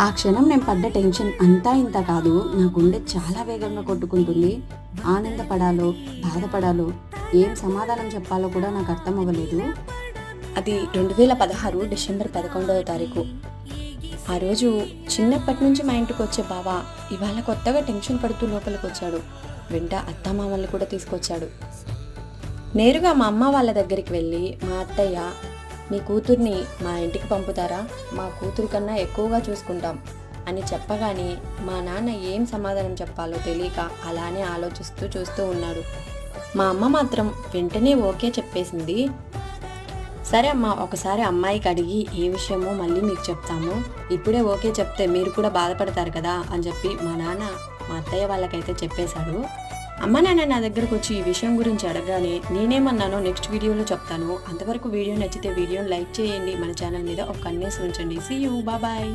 ఆ క్షణం నేను పడ్డ టెన్షన్ అంతా ఇంత కాదు. నా గుండె చాలా వేగంగా కొట్టుకుంటుంది. ఆనందపడాలో బాధపడాలో ఏం సమాధానం చెప్పాలో కూడా నాకు అర్థం అవ్వలేదు. అది రెండు వేల పదహారు డిసెంబర్ పదకొండవ తారీఖు. ఆ రోజు చిన్నప్పటి నుంచి మా ఇంటికి వచ్చే బావ ఇవాళ కొత్తగా టెన్షన్ పడుతూ లోపలికి వచ్చాడు. వెంట అత్తమామల్ని కూడా తీసుకొచ్చాడు. నేరుగా మా అమ్మ వాళ్ళ దగ్గరికి వెళ్ళి మా అత్తయ్య మీ కూతుర్ని మా ఇంటికి పంపుతారా? మా కూతురు కన్నా ఎక్కువగా చూసుకుంటాం అని చెప్పగానే మా నాన్న ఏం సమాధానం చెప్పాలో తెలియక అలానే ఆలోచిస్తూ చూస్తూ ఉన్నాడు. మా అమ్మ మాత్రం వెంటనే ఓకే చెప్పేసింది. సరే అమ్మ ఒకసారి అమ్మాయికి అడిగి ఏ విషయమో మళ్ళీ మీకు చెప్తాము. ఇప్పుడే ఓకే చెప్తే మీరు కూడా బాధపడతారు కదా అని చెప్పి మా నాన్న మా అత్తయ్య వాళ్ళకైతే చెప్పేశాడు. అమ్మ నాన్న నా దగ్గరకు వచ్చి ఈ విషయం గురించి అడగగానే నేనేమన్నానో నెక్స్ట్ వీడియోలో చెప్తాను. అంతవరకు వీడియో నచ్చితే వీడియోని లైక్ చేయండి. మన ఛానల్ మీద ఒక కన్నేసి ఉంచండి. సీ యూ బాబాయ్